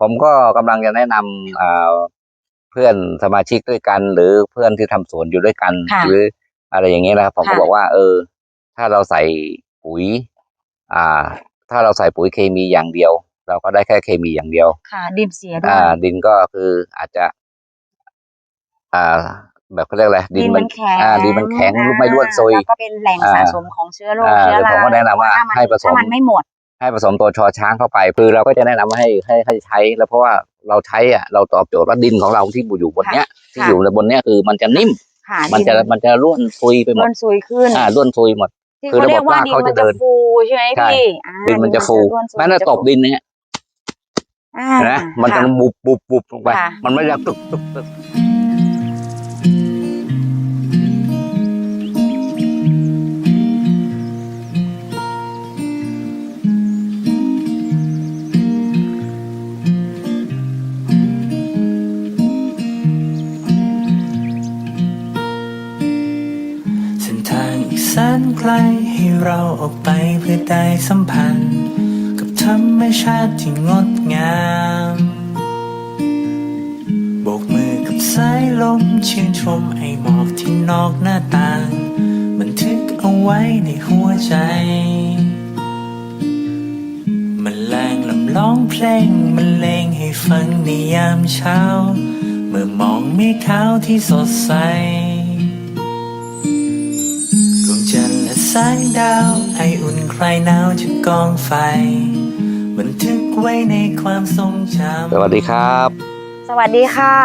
ผมก็กำลังจะแนะนำอ่าเพื่อนสมาชิกด้วยกัน หรือเพื่อนที่ทำสวนอยู่ด้วยกันค่ะหรืออะไรอย่างเงี้ยนะครับผมก็ค่ะบอกว่า เออ ถ้าเราใส่ปุ๋ย อ่า ถ้าเราใส่ปุ๋ยเคมีอย่างเดียว เราก็ได้แค่เคมีอย่างเดียว ค่ะ ดินเสียด้วอ่ายดินก็คืออาจจะ อ่าแบบเขาเรียกอะไรดินมันแข็งอ่าดินมันแข็งรูปไม่ร่วนซุยแล้วก็เป็นแหล่งอ่าสะสมของเชื้อโรคอ่าเชื้อเดี๋ยวราผมก็แนะนำว่าถ้มันให้ผสมถ้ามันไม่หมด ให้ผสมตัวชอช้างเข้าไป คือเราก็จะแนะนำว่าให้ให้ให้ใช้ แล้วเพราะว่าเราใช้อะเราตอบโจทย์ว่าดินของเราที่อยู่บนเนี้ยที่ค่ะอยู่ในบนเนี้ยคือมันจะนิ่มค่ะมันจะดิมันจะร่วนซุยไปหมร่ดวนซุยขึ้นอ่าร่วนซุยหมดที่คือเขาเรียกว่าระบบดินรากเขามัจะนเดิจะนฟูใช่ไหมใช่พี่อ่าดินมันจะฟูร่วนซุยแม้แต่ตบดินเนี้ยอ่าเห็นะมันจะค่ะบุบบุบบุบลงไปค่ะมันไม่จะตึกตึกตึก แสนไกลให้เราออกไปเพื่อได้สัมพันธ์ กับธรรมชาติที่งดงามโบกมือกับสายลมชื่นชมไอหมอกที่นอกหน้าต่าง บันทึกเอาไว้ในหัวใจ มันแรงลำร้องเพลงมันเลงให้ฟังในยามเช้า เมื่อมองเมฆขาวที่สดใส และแสงดาวไออุ่นคลายหนาวจากกองไฟ บันทึกไว้ในความทรงจำ สวัสดีครับ สวัสดีค่ะ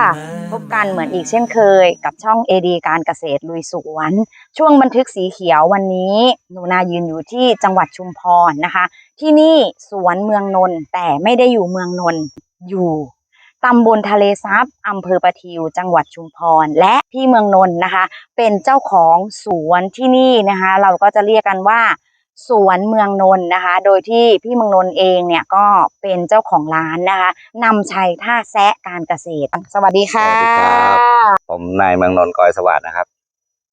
พบกันเหมือนอีกเช่นเคย กับช่อง AD การเกษตรลุยสวน ช่วงบันทึกสีเขียววันนี้หนูนายืนอยู่ที่จังหวัดชุมพรนะคะ ที่นี่สวนเมืองนนท์แต่ไม่ได้อยู่เมืองนนท์อยู่ ตำบลทะเลซับอำเภอประทิว จังหวัดชุมพร และพี่เมืองนนท์นะคะ เป็นเจ้าของสวนที่นี่นะคะ เราก็จะเรียกกันว่าสวนเมืองนนท์นะคะ โดยที่พี่เมืองนนท์เองเนี่ยก็เป็นเจ้าของร้านนะคะนำชัยท่าแซะการเกษตร สวัสดีค่ะ สวัสดีครับผมนายเมืองนนท์กอยสวัสดิ์นะครับ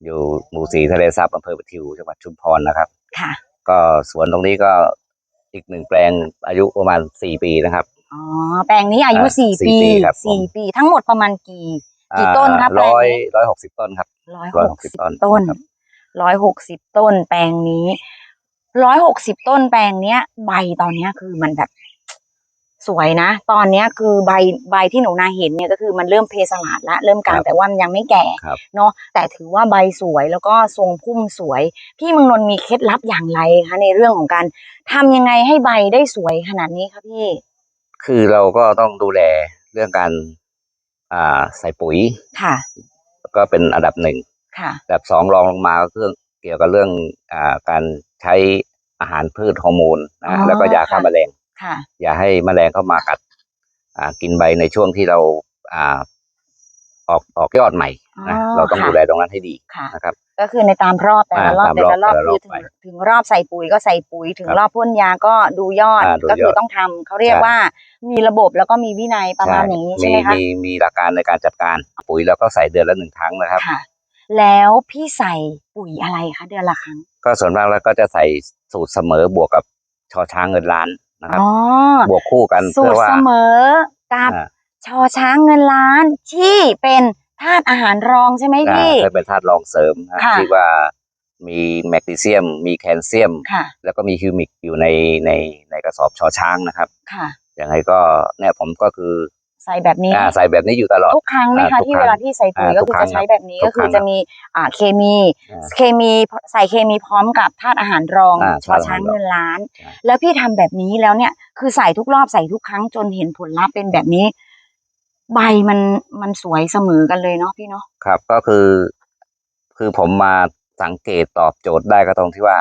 อยู่หมู่สีทะเลซับอำเภอปะทิวจังหวัดชุมพรนะครับ ค่ะ ก็สวนตรงนี้ก็อีกหนึ่งแปลงอายุประมาณสี่ปีนะครับอ๋อแปลงนี้อายุอ่าสี่สี่ปีปีครับผม สี่ปี ทั้งหมดประมาณกี่ กี่ต้นครับแปลงร้อยนี้ ร้อยหกสิบต้นครับ ร้อยร้อยหหกกสิสิบบต้ต้นนครับ ร้อยหกสิบต้นแปลงนี้ร้อยหกสิบต้นแปลงเนี้ย ใบตอนเนี้ยคือมันแบบ สวยนะ ตอนเนี้ยคือใบใบที่หนูนาเห็นเนี่ยก็คือมันเริ่มเพสลาดละเริ่มกลางครับแต่ว่ามันยังไม่แก่ครับ เนาะแต่ถือว่าใบสวยแล้วก็ทรงพุ่มสวย พี่เมืองนนท์มีเคล็ดลับอย่างไรคะในเรื่องของการทำยังไงให้ใบได้สวยขนาดนี้คะพี่ คือเราก็ต้องดูแลเรื่องการอ่าใส่ปุ๋ยค่ะ ก็เป็นอันดับหนึ่งค่ะ อันดับสองรองลงมาก็คือเกี่ยวกับเรื่องอ่าการใช้อาหารพืชฮอร์โมนอ๋นะอแล้วก็ยาฆ่าค่ะ แมลง ค่ะ อย่าให้แมลงเข้ามากัด อ่ากินใบในช่วงที่เราอ่าออกออกยอดใหม่ นะอ๋อเราต้องค่ะดูแลตรงนั้นให้ดีค่ะนะครับ ก็คือในตามรอบแต่ละอ่ารอบตามแต่รอบละรอบแต่ละรคืออบถึไปงถึงรอบใส่ปุ๋ยก็ใส่ปุ๋ย ถึงครับรอบพ่นยาก็ดูยอดอ่าดูก็คือยอดต้องทำเขาเรียกใช่ว่ามีระบบแล้วก็มีวินัยประมาณอย่างนี้ใช่มีไหมคะมีมีหลักการในการจัดการปุ๋ยเราก็ใส่เดือนละหนึ่งครั้งนะครับค่ะแล้วพี่ใส่ปุ๋ยอะไรคะเดือนละครั้ง ก็ส่วนมากแล้วก็จะใส่สูตรเสมอบวกกับชอช้างเงินล้านนะครับอ๋อบวกคู่กันสูเพื่ตอรว่าเสมอกับอ่าชอช้างเงินล้านที่เป็น ธาตุอาหารรองใช่ไหมอ่าพี่จะเป็นธาตุรองเสริมนะค่ะ ที่ว่ามีแมกนีเซียม มีแคลเซียม ค่ะ แล้วก็มีฮิวมิกอยู่ในในในกระสอบชอช้างนะครับ ค่ะ ยังไงก็เนี่ยผมก็คือใส่แบบนี้ อ่าใส่แบบนี้อยู่ตลอด ทุกครั้งไหมอ่าคะทุกที่ครั้เวงลาพี่ใส่ปุ๋ยอ่าก็ทุกคือครั้จะงใช้แบบนี้ทุก็กคือครั้งจะมีอ่าเคมี อ่าเคมีใส่เคมีพร้อมกับธาตุอาหารรองอ่าชอธาตุอาช้าหารงรองเงินล้าน ใช่ แล้วพี่ทำแบบนี้แล้วเนี่ยคือใส่ทุกรอบใส่ทุกครั้งจนเห็นผลลัพธ์เป็นแบบนี้ ใบมันมันสวยเสมอกันเลยเนาะพี่เนาะครับก็คือ คือผมมาสังเกตตอบโจทย์ได้ก็ตรงที่ว่า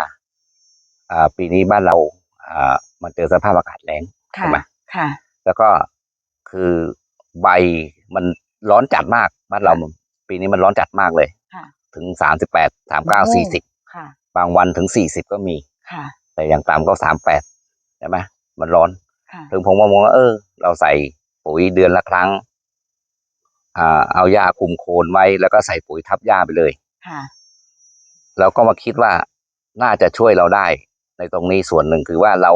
อ่าปีนี้บ้านเราอ่ามันเจอสภาพอากาศแล้งค่ะถูกไหมค่ะ แล้วก็คือใบมันร้อนจัดมากบ้านเรา ปีนี้มันร้อนจัดมากเลยค่ะถึงสามสิบแปดสามเก้าโอ้สี่สิบค่ะบางวันถึงสี่สิบก็มีค่ะแต่อย่างต่ำก็สามแปดใช่ไหมมันร้อนค่ะถึงผมว่ามองว่าเออ เราใส่ปุ๋ยเดือนละครั้งอ่า เอาหญ้าคุมโคนไว้ แล้วก็ใส่ปุ๋ยทับหญ้าไปเลยค่ะเราก็มาคิดว่าน่าจะช่วยเราได้ ในตรงนี้ส่วนหนึ่งคือว่าเรา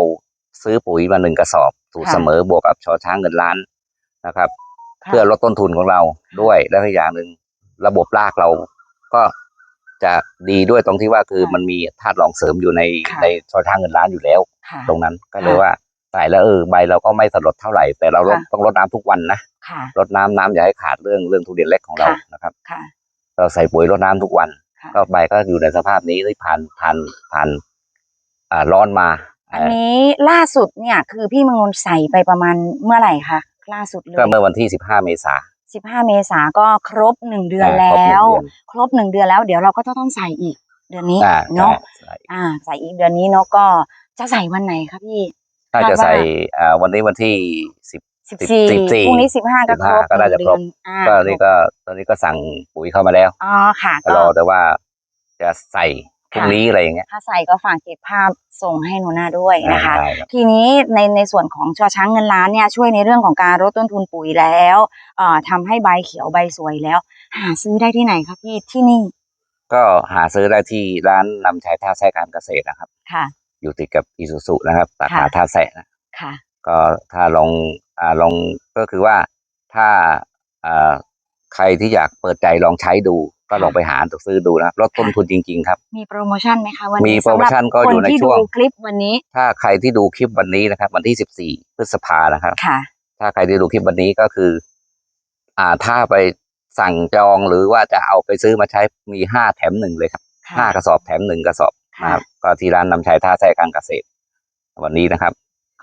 ซื้อปุ๋ยมาหนึ่งกระสอบสูตรค่ะเสมอบวกกับชอช้างเงินล้านนะครับค่ะเพื่อลดต้นทุนของเราด้วยแล้วอีกอย่างหนึ่งระบบรากเราก็จะดีด้วยตรงที่ว่าคือค่ะมันมีธาตุรองเสริมอยู่ในค่ะในชอช้างเงินล้านอยู่แล้วค่ะตรงนั้นก็เลยค่ะว่าใส่แล้วเออใบเราก็ไม่สลดเท่าไหร่ แต่เราลดค่ะต้องรดน้ำทุกวันนะค่ะ รดน้ำน้ำอย่าให้ขาดเรื่องเรื่องทุเรียนเล็กของเราค่ะนะครับค่ะเราใส่ปุ๋ยรดน้ำทุกวันค่ะก็ใบก็อยู่ในสภาพนี้ที่ผ่านผ่านผ่านอ่าร้อนมา อันนี้ล่าสุดเนี่ยคือพี่เมงนนท์ใส่ไปประมาณเมื่อไหร่คะล่าสุดเลก็ยเมื่อวันที่สิบห้าเมษาสิบห้าเมษาก็ครบหนึ่งเดือนอ่าแล้ครบหนึ่งวเดือนครบหนึ่งเดือนแล้วเดี๋ยวเราก็จะต้องใส่อีกเดือนนี้อ่าเนาะใช่อ่า ใส่อีกเดือนนี้เนาะก็จะใส่วันไหนคะพี่น่าจะคาดว่าใส่อ่าวันนี้วันที่สิบ สิบสิบสี่สิบสี่พรุ่งนี้สิบห้าก็ครบ15ก็น่าจะหครนึ่บงเดือนอ่าก็นี่ก็ตอนนี้ก็สั่งปุ๋ยเข้ามาแล้วอ๋อค่ะก็ก็รอแต่ว่าจะใส่พรุ่งนี้อะไรอย่างเงี้ยถ้าใส่ก็ฝากเก็บภาพส่งให้หนูนาด้วยนะคะใช่รับ ทีนี้ในในส่วนของชอช้างเงินล้านเนี่ยช่วยในเรื่องของการลดต้นทุนปุ๋ยแล้วเอ่อทำให้ใบเขียวใบสวยแล้ว หาซื้อได้ที่ไหนคะพี่ที่นี่ก็หาซื้อได้ที่ร้านนำชัยท่าแท้การเกษตรนะครับ ค่ะ อยู่ติดกับอีซูซุนะครับสาขาค่ะ ท่าแท้นะค่ะ ก็ถ้าลอง อ่าลองก็คือว่าถ้าอ่าใครที่อยากเปิดใจลองใช้ดู ก็ลองไปหาซื้อดูนะครับลดต้นทุนจริง ๆ ครับ มีโปรโมชั่นไหมคะวันนี้มีโปรโมชั่นก็อยู่ในสำหรับคที่ช่วงดูคลิปวันนี้ ถ้าใครที่ดูคลิปวันนี้นะครับ วันที่14พฤษภานะครับค่ะ ถ้าใครที่ดูคลิปวันนี้ก็คือ อ่าถ้าไปสั่งจองหรือว่าจะเอาไปซื้อมาใช้มีห้าแถมหนึ่งเลยครับค่ะห้ากระสอบแถมหนึ่งกระสอบค่ะนะครับก็ที่ร้านนำชัยท่าแท้การเกษตร วันนี้นะครับ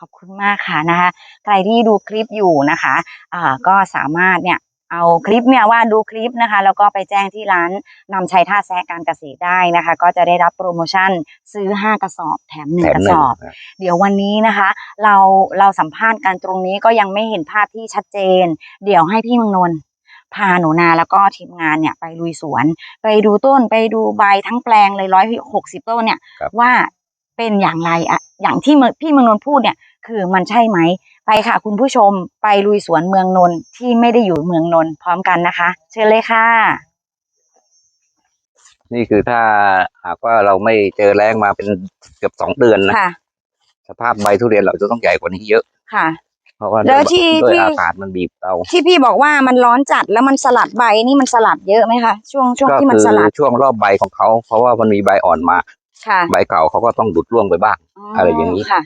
ขอบคุณมากค่ะนะคะ ใครที่ดูคลิปอยู่นะคะอ่าก็สามารถเนี่ยเอาคลิปเนี่ยว่าดูคลิปนะคะแล้วก็ไปแจ้งที่ร้านนำชัยท่าแซะการเกษตรได้นะคะ ก็จะได้รับโปรโมชั่นซื้อ 5 กระสอบแถม 1 กระแถมหนึ่สงอบ เดี๋ยววันนี้นะคะ เราเราสัมภาษณ์กันตรงนี้ก็ยังไม่เห็นภาพที่ชัดเจน เดี๋ยวให้พี่เมังนนท์พาหนูนาแล้วก็ทีมงานเนี่ยไปลุยสวน ไปดูต้นไปดูใบทั้งแปลงเลยร้อยหกสิบต้นเนี่ยครับว่า เป็นอย่างไรอะอย่างที่เมืองพี่เมืองนนท์พูดเนี่ยคือมันใช่ไหม ไปค่ะ คุณผู้ชมไปลุยสวนเมืองนนท์ที่ไม่ได้อยู่เมืองนนท์พร้อมกันนะคะ เชิญเลยค่ะ นี่คือถ้าหากว่าเราไม่เจอแรงมาเป็นเกือบสองเดือนนะค่ะ สภาพใบทุเรียนเราจะต้องใหญ่กว่านี้เยอะค่ะ เพราะว่าแล้วที่ด้วยที่อากาศมันบีบเราที่พี่บอกว่ามันร้อนจัดแล้วมันสลัดใบนี่มันสลัดเยอะไหมคะช่วงช่วงก็ที่มันคือสลัดช่วงรอบใบของเขา เพราะว่ามันมีใบอ่อนมา ค่ะใบเก่าเขาก็ต้องดุดร่วงไปบ้าง อะไรอย่างนี้ค่ะ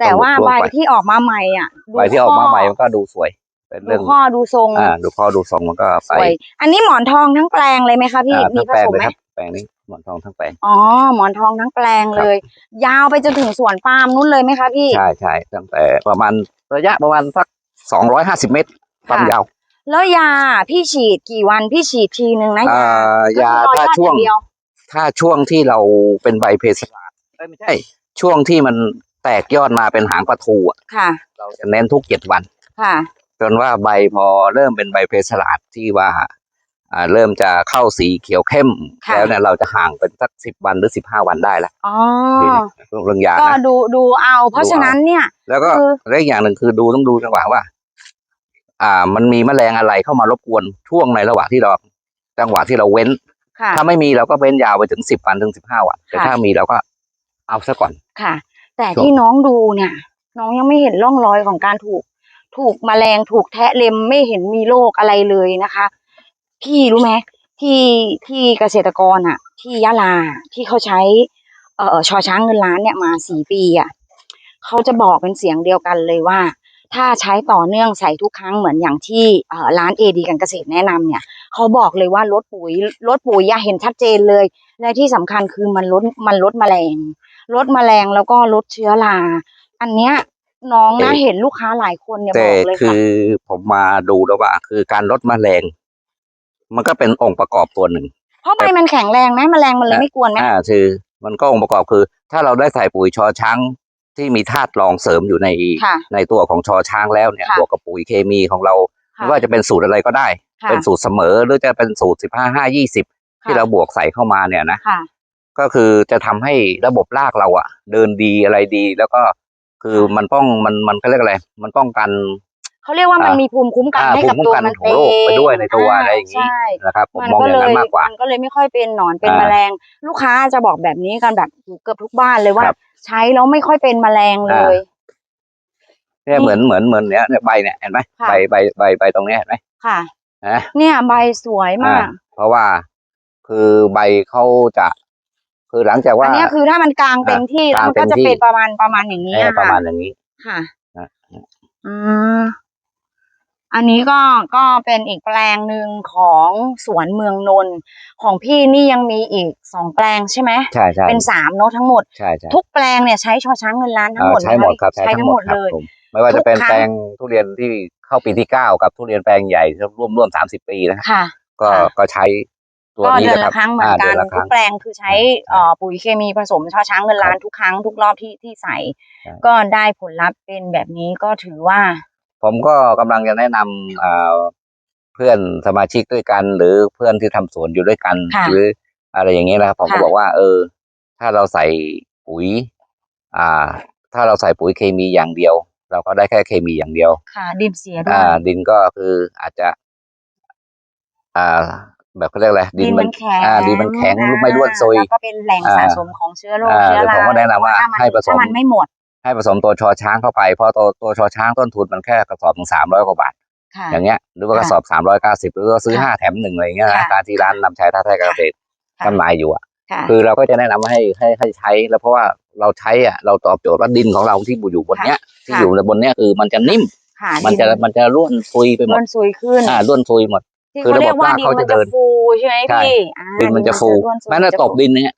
แต่ว่าต้องลดลงใบไปที่ออกมาใหม่อะดูใบที่ออกมาข้ใหม่มันก็ดูสวยเป็นดูเรื่องข้อดูทรงอ่าดูข้อดูทรงมันก็สไปวยอันนี้หมอนทองทั้งแปลงเลยไหมคะพี่อ่ามีทั้งผแปลงเลยสมไหมครับแปลงนี้หมอนทองทั้งแปลงอ๋อหมอนทองทั้งแปลงเลย ยาวไปจนถึงสวนปาล์มนู้นเลยไหมคะพี่ใช่ใช่ตั้งแต่ประมาณระยะประมาณสักสองร้อยห้าสิบเมตรความค่ะยาวแล้วยาพี่ฉีดกี่วันพี่ฉีดทีนึงนะอ่ายาก็คือรอถ้าช่วงอย่เดียว ถ้าช่วงที่เราเป็นใบเพสลาดเอ้ยไม่ใช่ ช่วงที่มันแตกยอดมาเป็นหางปลาทูอะค่ะ เราจะเน้นทุกเจ็ดวัน ค่ะ จนว่าใบพอเริ่มเป็นใบเพสลาดที่ว่าอ่าเริ่มจะเข้าสีเขียวเข้ม ค่ะ แล้วเนี่ยเราจะห่างเป็นสักสิบวันหรือสิบห้าวันได้แล้วอ๋อทีนี้เรื่องยาก็นะ ดูดูเอา เพราะดูเอา ฉะนั้นเนี่ย แล้วก็คือ และอีกอย่างหนึ่งคือดูต้องดูจังหวะว่า อ่า มันมีแมลงอะไรเข้ามารบกวนช่วงในระหว่างที่เราจังหวะที่เราเว้น ค่ะ ถ้าไม่มีเราก็เว้นยาวไปถึงสิบวันถึงสิบห้าวันแต่ค่ะ ถ้ามีเราก็เอาซะก่อน ค่ะ แต่ช่วงที่น้องดูเนี่ย น้องยังไม่เห็นร่องรอยของการถูก ถูกแมลงถูกแทะเล็มไม่เห็นมีโรคอะไรเลยนะคะ พี่รู้ไหมที่ที่เกษตรกรอะ ที่ยะลาที่เขาใช้เอ่อชอช้างเงินล้านเนี่ยมาสี่ปีอะเขาจะบอกเป็นเสียงเดียวกันเลยว่า ถ้าใช้ต่อเนื่องใส่ทุกครั้งเหมือนอย่างที่เอ่อร้านเอดีการเกษตรแนะนำเนี่ย เขาบอกเลยว่าลดปุ๋ยลดปุ๋ยอย่าเห็นชัดเจนเลย และที่สำคัญคือมันลดมันลดแมลงลดแมลงแล้วก็ลดเชื้อราอันเนี้ยน้องนะเอ่อเห็นลูกค้าหลายคนเนี่ยบแต่อกเลยคืค่ะอผมมาดูแล้วว่า คือการลดแมลง มันก็เป็นองค์ประกอบตัวหนึ่งเพราะใบมันแข็งแรงไหมแมลงมันเลยไม่กวนไหมอ่าคือ มันก็องค์ประกอบคือ ถ้าเราได้ใส่ปุ๋ยชอช้างที่มีธาตุรองเสริมอยู่ในค่ะในตัวของชอช้างแล้วเนี่ยค่ะบวกกับปุ๋ยเคมีของเราค่ะไม่ว่าจะเป็นสูตรอะไรก็ได้ ค่ะเป็นสูตรเสมอหรือจะเป็นสูตรสิบห้าห้ายี่สิบที่เราบวกใส่เข้ามาเนี่ยนะค่ะ ก็คือจะทำให้ระบบรากเราอะเดินดีอะไรดี แล้วก็คือมันป้องมันมันเขาเรียกอะไร มันป้องกันเขาเรียกว่ามันอ่ามีมีภูมิคุ้มกันอ่าให้กับภูมิคุ้ตัวมกันมันของโรคไปด้วยในตัวาอะไรอย่างนี้ใช่นะครับผมมันมองก็อย่างเลนั้ยนมากกว่ามันก็เลยไม่ค่อยเป็นหนอนเป็นอ่าแมลง ลูกค้าจะบอกแบบนี้กันแบบเกือบทุกบ้านเลยว่าครับใช้แล้วไม่ค่อยเป็นแมลงเลยเนี่ยเหมือนเหมือนเหมือนเนี้ยเนี่ยใบเนี่ยเห็นไหมค่ะใบใบใบใบตรงเนี้ยเห็นไหมค่ะ นะเนี่ยใบสวยมากอ่าเพราะว่าคือใบเขาจะ คือหลังจากว่าอันเนี้ยคือถ้ามันกลางเต็มที่แล้วมันกลางเต็ก็มจะที่เป็นประมาณประมาณอย่างนี้เอออะประค่ะมาณอย่างนี้ค่ะนะอืมอันนี้ก็ก็เป็นอีกแปลงหนึ่งของสวนเมืองนนท์ของพี่นี่ยังมีอีกสองแปลงใช่ไหมใช่ใช่เป็นสามเนาะทั้งหมดใช่ใช่ทุกแปลงเนี่ยใช้ชอช้างเงินล้านทั้งหมดอ่าใช้หมดครับใช้ทั้งหมดครับเลยผมไม่ว่าทุจะกเป็นครั้งแปลงทุเรียนที่ เข้าปีที่เก้ากับทุเรียนแปลงใหญ่ที่ร่วมร่วมสามสิบปีนะค่ะ ก็ค่ะก็ใช้ตัวก็นี้เดือนนะครัละบครั้งเหมือนอ่ากัเดืนอนละคทุรั้กงแปลงคือใช้เอ่อปุ๋ยเคมีผสมชอช้างเงินล้านทุกครั้งทุกรอบที่ที่ใส่ใช่ก็ได้ผลลัพธ์เป็นแบบนี้ก็ถือว่า ผมก็กำลังจะแนะนำอ่าเพื่อนสมาชิกด้วยกัน หรือเพื่อนที่ทำสวนอยู่ด้วยกันค่ะหรืออะไรอย่างนี้นะครับผมก็ค่ะบอกว่า เออ ถ้าเราใส่ปุ๋ย อ่า ถ้าเราใส่ปุ๋ยเคมีอย่างเดียว เราก็ได้แค่เคมีอย่างเดียว ค่ะ ดินเสียด้วอ่ายดินก็คืออาจจะ อ่า แบบเขาเรียกอะไรดินมันแข็งอ่า ดินมันแข็งไม่ร่วนซุย แล้วก็เป็นแหล่งอ่าสะสมของเชื้อโรคอ่าเชื้อราผมก็แนะนำว่าถ้มันให้ผสม ถ้ามันไม่หมดให้ผสมตัวชอช้างเข้าไปเพราะตัวตัวชอช้างต้นทุนมันแค่กระสอบถึงสามร้อยกว่าบาท ค่ะ อย่างเงี้ยหรือว่าค่ะกระสอบสามร้อยเก้าสิบหรือว่าซื้อค่ะห้าแถมหนึ่งอะไรอย่างเงี้ยค่ะนะการที่ร้านนำใช้ท่าแท้เกษตรค่ะ จำหน่ายอยู่อะ ค่ะ คือเราก็จะแนะนำให้ให้ให้ใช้ แล้วเพราะว่าเราใช้อะเราตอบโจทย์ว่าดินของเราที่อยู่บนเนี้ย ที่ค่ะอยู่บนเนี้ยคือมันจะนิ่มค่ะมันจะดิมันจะร่วนซุยไปหมร่ดวนซุยขึ้นอ่าร่วนซุยหมดที่คือเขาระบบเรียกว่าดินรากเขามันจะเดิจะนฟูใช่ไหมใช่พี่อ่าดินมันจะฟูร่วนซุยแม้แต่ตกดินเนี่ย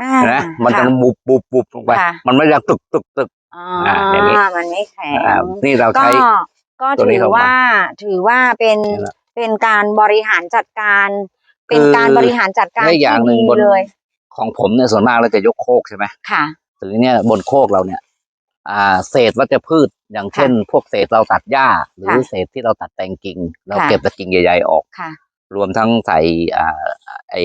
อ่าเห็นะมันจะค่บุบบุบบุบลงไปค่ะมันไม่ได้ตึกตึกตึกอ่าอ่าอย่างนี้มันไม่แข็งอ่านี่เราก็ใช้ก็ตัวนี้ถือเข้ามาว่าถือว่าเป็นนี่แหละเป็นการบริหารจัดการ เป็นคือการบริหารจัดการและอย่างที่หนึ่งดีบนเลย ของผมเนี่ยส่วนมากเราจะยกโคกใช่ไหมค่ะถึงเนี่ยบนโคกเราเนี่ยอ่า เศษวัชพืช อย่างเช่น พวกเศษเราตัดหญ้า หรือค่ะเศษที่เราตัดแต่งกิ่ง เราค่ะเก็บแต่กิ่งใหญ่ ๆ ออกค่ะรวมทั้งใส่อ่าไอ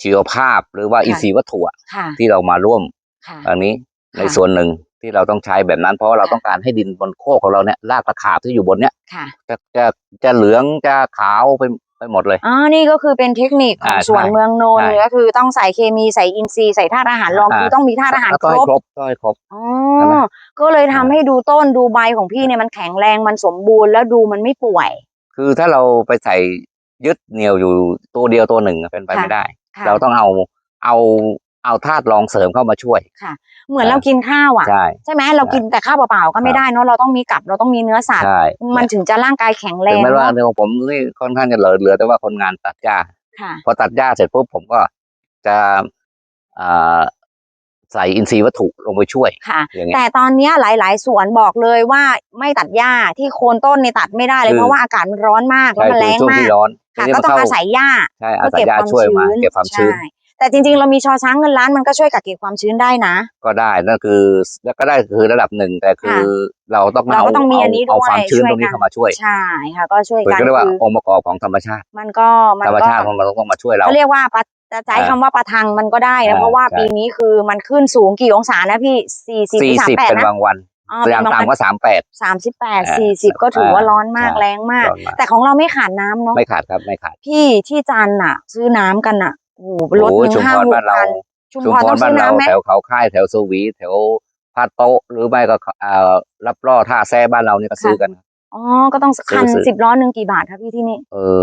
ชีวภาพหรือว่าค่ะอินทรีย์วัตถุอะค่ะที่เรามาร่วมค่ะอันนี้ค่ะในส่วนหนึ่งที่เราต้องใช้แบบนั้น เพราะว่าเราค่ะต้องการให้ดินบนโคกของเราเนี่ยรากตะขาบที่อยู่บนเนี้ยค่ะจะจะจะเหลืองจะขาวไป ไปหมดเลยอ๋อนี่ก็คือเป็นเทคนิคของอ่าสวนใช่เมืองนนท์ใช่ก็คือต้องใส่เคมีใส่อินทรีย์ใส่ธาตุอาหารรองอ่าคือต้องมีธาตุอาหารแล้วคก็รให้บครบก็ให้ครบอ๋อใช่ไหมก็เลยทำให้ดูต้นดูใบของพี่เนี่ยมันแข็งแรงมันสมบูรณ์แล้วดูมันไม่ป่วย คือถ้าเราไปใส่ยึดเหนี่ยวอยู่ตัวเดียวตัวหนึ่งอะเป็นไปค่ะไม่ได้ค่ะเราต้องเอาเอา เอาธาตุรองเสริมเข้ามาช่วยเหมือนเรากินข้าวอะ ใช่ ใช่ไหมเรากินแต่ข้าวเปล่าๆก็ไม่ได้เนาะเราต้องมีกับเราต้องมีเนื้อสัตว์ ใช่ มันถึงจะร่างกายแข็งแรถึงงแม้ว่าเนาะเดี๋ยวผมนี่ค่อนข้างจะเหลือเหลือแต่ว่าคนงานตัดหญ้า ค่ะ พอตัดหญ้าเสร็จปุ๊บผมก็จะอ่าใส่อินทรีย์วัตถุลงไปช่วย ค่ะ อย่างเงี้ย แต่ตอนเนี้ยหลายๆ สวนบอกเลยว่าไม่ตัดหญ้าที่โคนต้นเนี่ยตัดไม่ได้เลยคือเพราะว่าอากาศมันร้อนมากแล้วใช่มันคืแรองช่วงมาที่กร้อนค่ะ ทีนี้ก็มันต้องเข้าอาศัยหญ้า ใช่อาเพื่อศัยเก็บหญ้าความช่วยมาชื้นเก็บความชื้น ใช่ แต่จริงๆ เรามีชอช้างเงินล้านมันก็ช่วยกักเก็บความชื้นได้นะ ก็ได้นั่นคือแล้วก็ได้คือระดับหนึ่งแต่คือเราต้องเราเอาก็ต้องมีอันนี้เอาด้วยความชื้นช่วยตรงนี้กันเข้ามาช่วยใช่ค่ะก็ช่วยเหมือนกันก็เรียกว่าคือองค์ประกอบของธรรมชาติ มันก็มันธรรมก็ชาติของมันต้องมาช่วยเราเขาเรียกว่าปะจะใช้อ่าคำว่าประทังมันก็ได้นะอ่าเพราะว่าใช่ปีนี้คือมันขึ้นสูงกี่องศานะพี่สี่สิบสี่สามสิบแปดเป็นนะบางวันอ๋อพยายามเป็นบางต่ำวันก็สามแปดสามสิบแปดอ่าสี่สิบก็ถือว่าร้อนมากใช่แรงมากร้อนมาก แต่ของเราไม่ขาดน้ำเนาะไม่ขาดครับไม่ขาดพี่ที่จันทร์น่ะ ซื้อน้ำกันน่ะ โอ้โหรถโอ้หยนึ่งชุมห้าพรหกบ้านเราพันชุมชุมพรพต้รองบ้าซื้นอเราน้ำไหมแถวเขาค่ายแถวสวี แถวพาโต๊ะหรือไม่ก็เอ่อรับล่อท่าแซ่บ้านเราเนี่ยก็ซื้อกันอ๋อ ก็ต้องคันซื้อสิบล้อหนึ่งกี่บาทคะพี่ที่นี่ เออ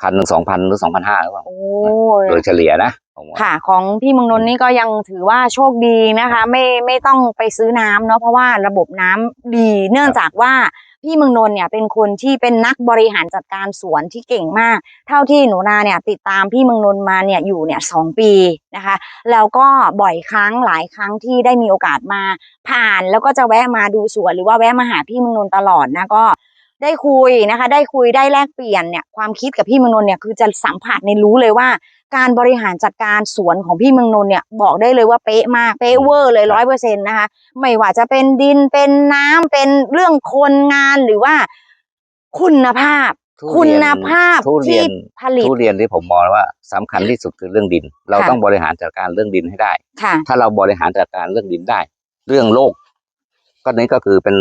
คันหนึ่งสองพันหรือสองพันห้าหรือเปล่าโอ้โดยเฉลี่ยนะผมว่าค่ะ ของพี่เมืองนนท์นี่ก็ยังถือว่าโชคดีนะคะ ไม่ไม่ต้องไปซื้อน้ำเนาะเพราะว่าระบบน้ำดี เนื่องจากว่า พี่เมืองนนท์เนี่ยเป็นคนที่เป็นนักบริหารจัดการสวนที่เก่งมาก เท่าที่หนูนาเนี่ยติดตามพี่เมืองนนท์มาเนี่ยอยู่เนี่ยสองปีนะคะ แล้วก็บ่อยครั้งหลายครั้งที่ได้มีโอกาสมาผ่าน แล้วก็จะแวะมาดูสวนหรือว่าแวะมาหาพี่เมืองนนท์ตลอดนะก็ ได้คุยนะคะ ได้คุยได้แลกเปลี่ยนเนี่ยความคิดกับพี่เมืองนนท์เนี่ยคือจะสัมผัสในรู้เลยว่า การบริหารจัดการสวนของพี่เมืองนนท์เนี่ยบอกได้เลยว่าเป๊ะมากเป๊ะเวอร์เลยร้อยเปอร์เซ็นต์นะคะไม่ว่าจะเป็นดินเป็นน้ำเป็นเรื่องคนงานหรือว่า คุณภาพทุเรียนคุณภาพทุเรีที่ยนผลิตทุเรียนที่ผมมองว่าสำคัญที่สุดคือเรื่องดิน เราค่ะต้องบริหารจัดการเรื่องดินให้ได้ค่ะถ้าเราบริหารจัดการเรื่องดินได้ เรื่องโรคก็นี้ก็คือเป็น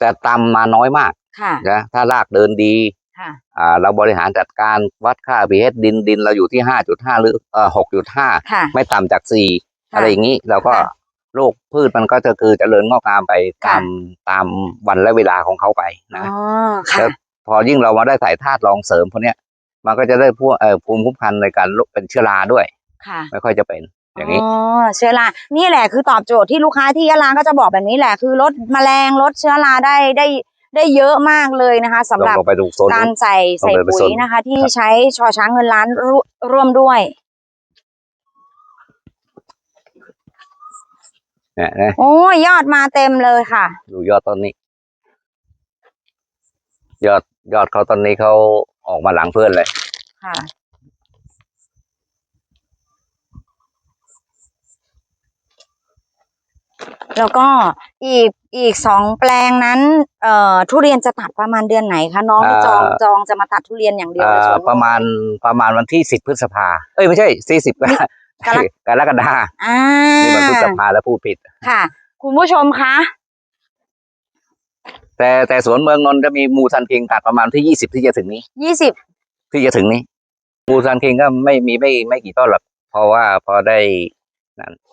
แต่ตามมาน้อยมากค่ะ นะถ้ารากเดินดีค่ะอ่าเราบริหารจัดการวัดค่า pH ดินดินเราอยู่ที่ห้าจุดห้าหรือเอ่อหกจุดห้าค่ะ ไม่ต่ำจากสี่ค่ะอะไรอย่างนี้เราก็ค่ะโรคพืชมันก็จะคือเจริญงอกงามไปค่ะ ตามตามวันและเวลาของเขาไปอ๋นะอค่ะ แล้วพอยิ่งเรามาได้ใส่ธาตุรองเสริมพวกเนี้ย มันก็จะได้พวกเอ่อภูมิคุ้มกันในการลดเป็นเชื้อราด้วย ค่ะ ไม่ค่อยจะเป็น อย่างนี้ อ๋อเชื้อรา นี่แหละคือตอบโจทย์ที่ลูกค้าที่ยะลาก็จะบอกแบบนี้แหละคือลดแมลงลดเชื้อราได้ได้ได้เยอะมากเลยนะคะสำลหงรับลงไปดูโซน การนู้นใส่ใส่ลงไปปุ๋โซยน นะคะ ที่ครับใช้ชอช้างเงินล้านร่วร่วมด้วย เนี่ยนะโอ้ยยอดมาเต็มเลยค่ะ ดูยอดต้นนี้ ยอดยอดเขาตอนนี้เขาออกมาหลังเพื่อนเลย ค่ะ แล้วก็อีกอีกสองแปลงนั้นเอ่อทุเรียนจะตัดประมาณเดือนไหนคะน้องอ่าจองจองจะมาตัดทุเรียนอย่างเดียวในสวนอ่าประมาณประมาณวันที่สิบพฤษภา เอ้ยไม่ใช่สี่สิบกรกกรกฎาอ่านี่มันพฤษภาแล้วพูดผิด ค่ะ คุณผู้ชมคะ แต่แต่สวนเมืองนนท์จะมีมูซันคิงตัดประมาณที่ยี่สิบที่จะถึงนี้ ยี่สิบที่จะถึงนี้มูซันคิงก็ไม่มีไม่ไม่กี่ต้นหรอกเพราะว่าพอได้นั่นเนี่ย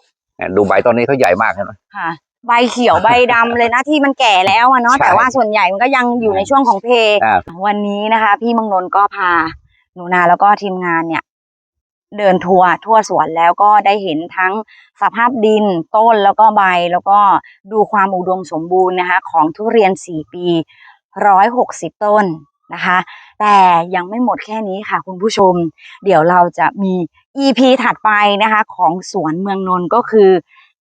ดูใบต้นนี้เขาใหญ่มากใช่ไหมค่ะ ใบเขียวใบดำเลยนะที่มันแก่แล้วอะเนาะใช่แต่ว่าส่วนใหญ่มันก็ยังอยู่ในช่วงของเพอ่าวันนี้นะคะ พี่เมังนนท์ก็พาหนูนาแล้วก็ทีมงานเนี่ย เดินทัวร์ทั่วสวนแล้วก็ได้เห็นทั้งสภาพดินต้นแล้วก็ใบแล้วก็ดูความอุดมสมบูรณ์นะคะ ของทุเรียนสี่ปีร้อยหกสิบต้น นะคะ แต่ยังไม่หมดแค่นี้ค่ะคุณผู้ชม เดี๋ยวเราจะมี EP ถัดไปนะคะ ของสวนเมืองนนท์ก็คือ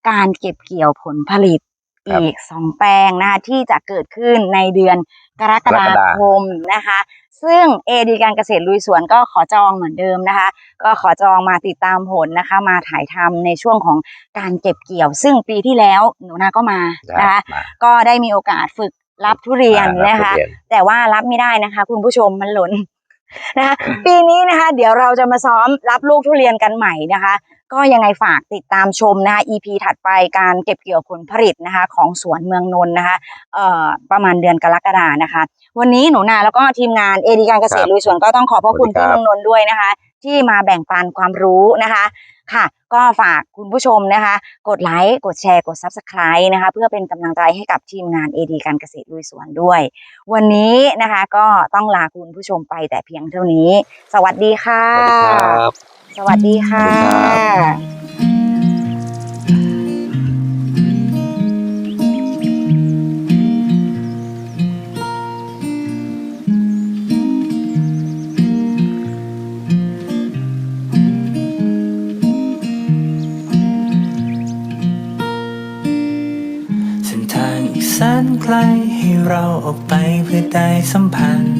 การเก็บเกี่ยวผลผลิตครับอีกสองแปลงนะคะที่จะเกิดขึ้นในเดือนกรกฎาคมนะคะ ซึ่งเอดีการเกษตรลุยสวนก็ขอจองเหมือนเดิมนะคะ ก็ขอจองมาติดตามผลนะคะ มาถ่ายทำในช่วงของการเก็บเกี่ยว ซึ่งปีที่แล้วหนูนาก็มานะคะมาก็ได้มีโอกาสฝึก รับทุเรียนอ่ารับนะคะทุเรียนแต่ว่ารับไม่ได้นะคะ คุณผู้ชมมันหล่นนะคะปีนี้นะคะ เดี๋ยวเราจะมาซ้อมรับลูกทุเรียนกันใหม่นะคะ ก็ยังไงฝากติดตามชมนะคะ EP ถัดไปการเก็บเกี่ยวผลผลิตนะคะ ของสวนเมืองนนท์นะคะเอ่อประมาณเดือนกรกฎานะคะ วันนี้หนูนาแล้วก็ทีมงานเอดีการเกษตรครับลุยสวนก็ต้องขอบพระคุณสวัสดีพี่ครับเมืองนนท์ด้วยนะคะ ที่มาแบ่งปันความรู้นะคะ ค่ะ ก็ฝากคุณผู้ชมนะคะ กดไลค์กดแชร์กด Subscribe นะคะ เพื่อเป็นกำลังใจให้กับทีมงาน AD การเกษตรลุยสวนด้วย วันนี้นะคะก็ต้องลาคุณผู้ชมไปแต่เพียงเท่านี้ สวัสดีค่ะ สวัสดีครับ สวัสดีค่ะ เราออกไปเพื่อได้สัมพันธ์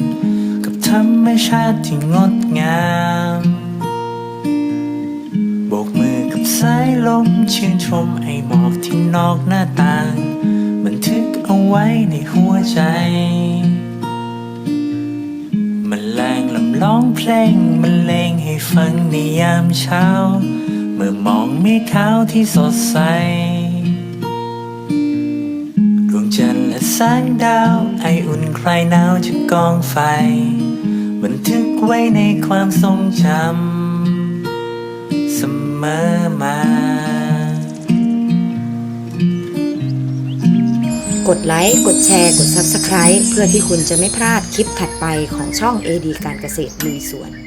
กับธรรมชาติที่งดงามโบกมือกับสายลมชื่นชมไอหมอกที่นอกหน้าต่าง บันทึกเอาไว้ในหัวใจมันแรงลำร้องเพลงมันเลงให้ฟังในยามเช้า เมื่อมองเมฆขาวที่สดใส แสงดาว ไออุ่นคลายหนาวจากกองไฟ บันทึกไว้ในความทรงจำเสมอมา กดไลค์ กดแชร์ กด Subscribe เพื่อที่คุณจะไม่พลาดคลิปถัดไปของช่อง AD การเกษตรลุยสวน